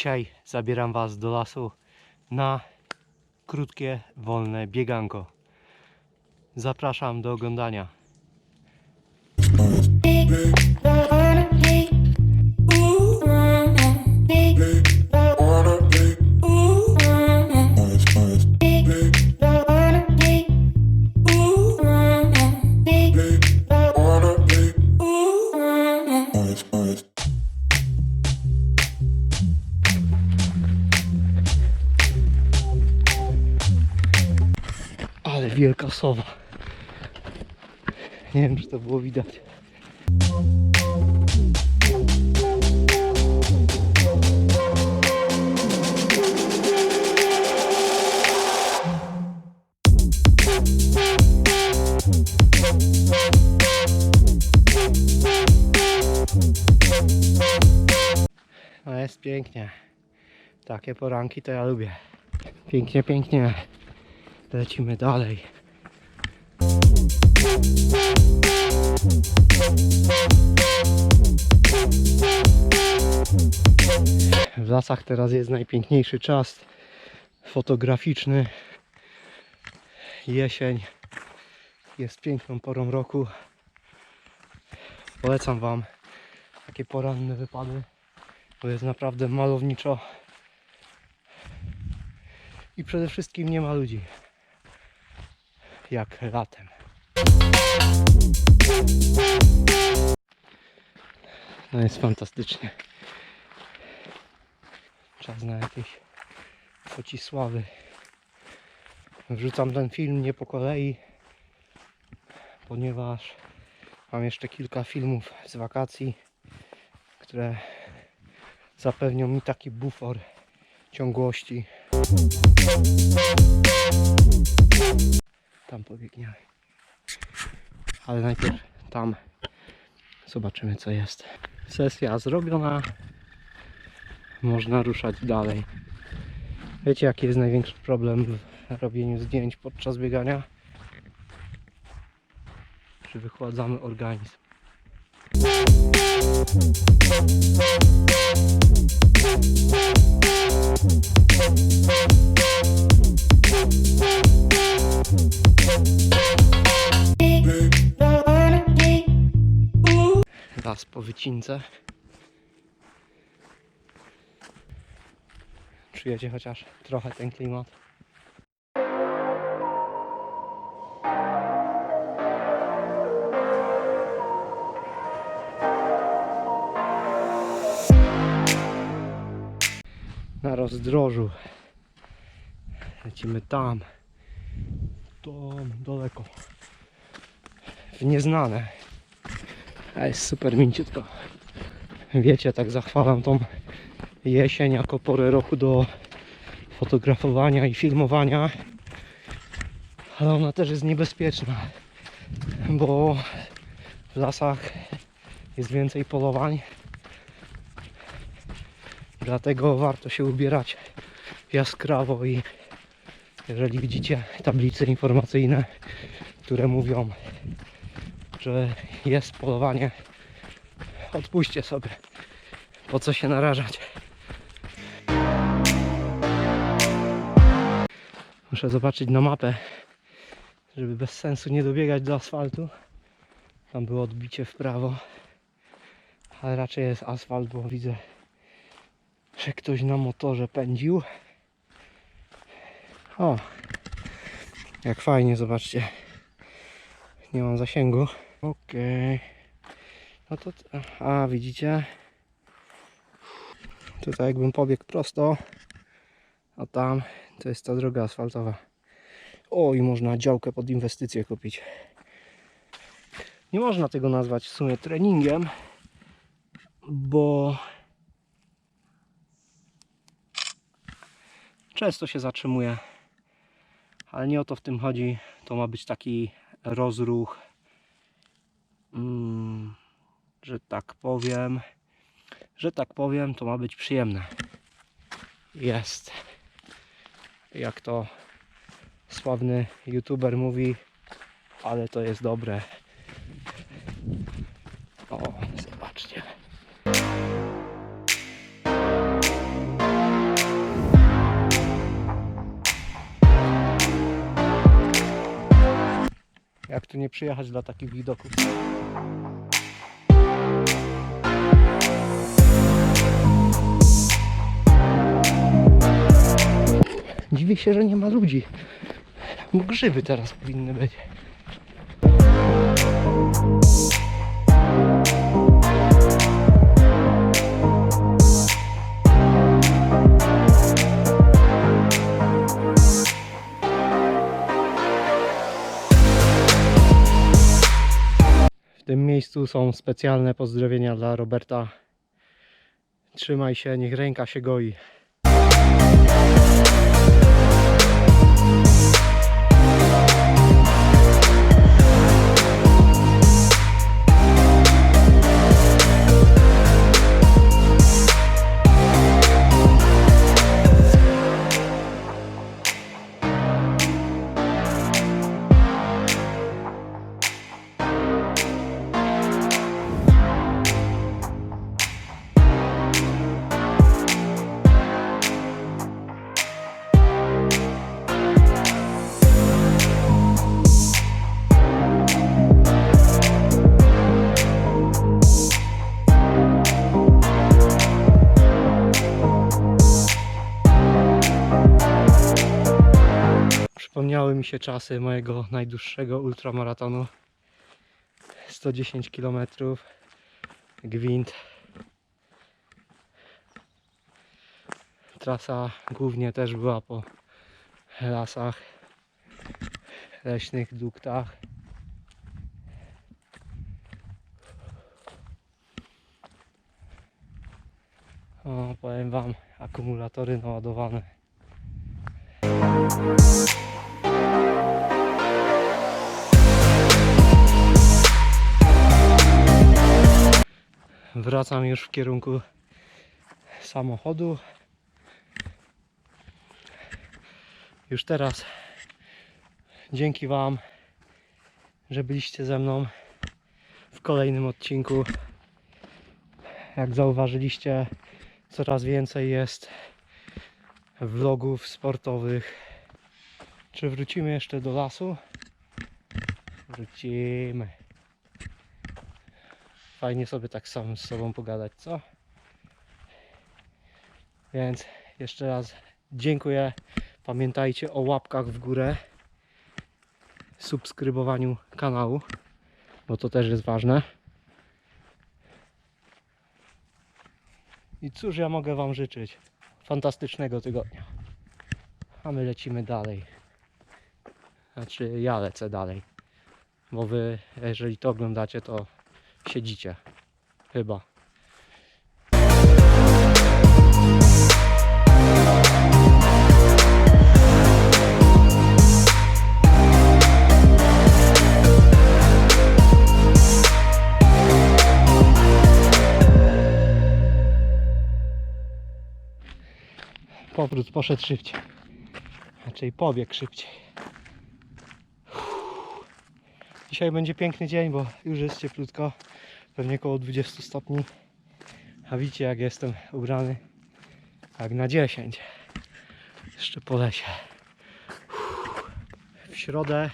Dzisiaj zabieram Was do lasu na krótkie, wolne bieganko. Zapraszam do oglądania. Ale wielka sowa. Nie wiem, czy to było widać. No jest pięknie. Takie poranki to ja lubię. Pięknie, pięknie. Lecimy dalej. W lasach teraz jest najpiękniejszy czas fotograficzny. Jesień jest piękną porą roku. Polecam Wam takie poranne wypady, bo jest naprawdę malowniczo i przede wszystkim nie ma ludzi jak latem. No jest fantastycznie. Czas na jakieś pocisławy. Wrzucam ten film nie po kolei, ponieważ mam jeszcze kilka filmów z wakacji, które zapewnią mi taki bufor ciągłości. Tam pobiegniemy. Ale najpierw tam zobaczymy co jest. Sesja zrobiona. Można ruszać dalej. Wiecie jaki jest największy problem w robieniu zdjęć podczas biegania? Że wychładzamy organizm. Las po wycince. Czujecie chociaż trochę ten klimat. Na rozdrożu. Lecimy tam. Tam daleko. W nieznane. A jest super mięciutko. Wiecie, tak zachwalam tą jesień jako porę roku do fotografowania i filmowania. Ale ona też jest niebezpieczna, bo w lasach jest więcej polowań. Dlatego warto się ubierać jaskrawo i jeżeli widzicie tablice informacyjne, które mówią, że jest polowanie, odpuśćcie sobie. Po co się narażać? Muszę zobaczyć na mapę, żeby bez sensu nie dobiegać do asfaltu. Tam było odbicie w prawo, ale raczej jest asfalt, bo widzę, że ktoś na motorze pędził. O, jak fajnie, zobaczcie. Nie mam zasięgu. Okej. No to, a widzicie? Tutaj jakbym pobiegł prosto, a tam to jest ta droga asfaltowa. O, i można działkę pod inwestycje kupić. Nie można tego nazwać w sumie treningiem, bo często się zatrzymuje, ale nie o to w tym chodzi. To ma być taki rozruch, mm, że tak powiem, że tak powiem, to ma być przyjemne. Jest. Jak to sławny youtuber mówi, ale to jest dobre. Tu nie przyjechać dla takich widoków. Dziwię się, że nie ma ludzi. Bo grzyby teraz powinny być. Miejscu są specjalne pozdrowienia dla Roberta. Trzymaj się, niech ręka się goi. Mi się czasy mojego najdłuższego ultramaratonu. 110 km. Gwint. Trasa głównie też była po lasach, leśnych duktach. O, powiem Wam, akumulatory naładowane. Wracam już w kierunku samochodu. Już teraz dzięki Wam, że byliście ze mną w kolejnym odcinku. Jak zauważyliście, coraz więcej jest vlogów sportowych. Czy wrócimy jeszcze do lasu? Wrócimy. Fajnie sobie tak sam z sobą pogadać, co? Więc jeszcze raz dziękuję. Pamiętajcie o łapkach w górę, subskrybowaniu kanału, bo to też jest ważne. I cóż ja mogę Wam życzyć? Fantastycznego tygodnia. A my lecimy dalej. Znaczy ja lecę dalej. Bo Wy, jeżeli to oglądacie, to siedzicie. Chyba. Powrót poszedł szybciej. Raczej pobiegł szybciej. Dzisiaj będzie piękny dzień, bo już jest cieplutko. Pewnie około 20 stopni. A widzicie jak jestem ubrany. Jak na 10. Jeszcze po lesie. W środę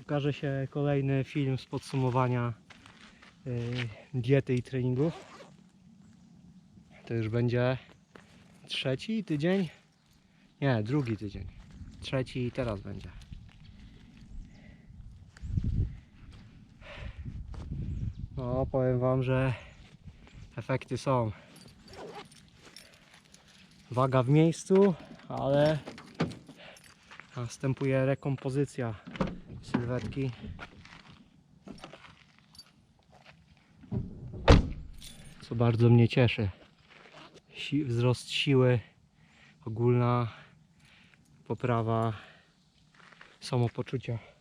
ukaże się kolejny film z podsumowania yy, diety i treningów. To już będzie trzeci tydzień. Nie, drugi tydzień. Trzeci teraz będzie. No, powiem Wam, że efekty są. Waga w miejscu, ale następuje rekompozycja sylwetki. Co bardzo mnie cieszy. Si wzrost siły, ogólna poprawa samopoczucia.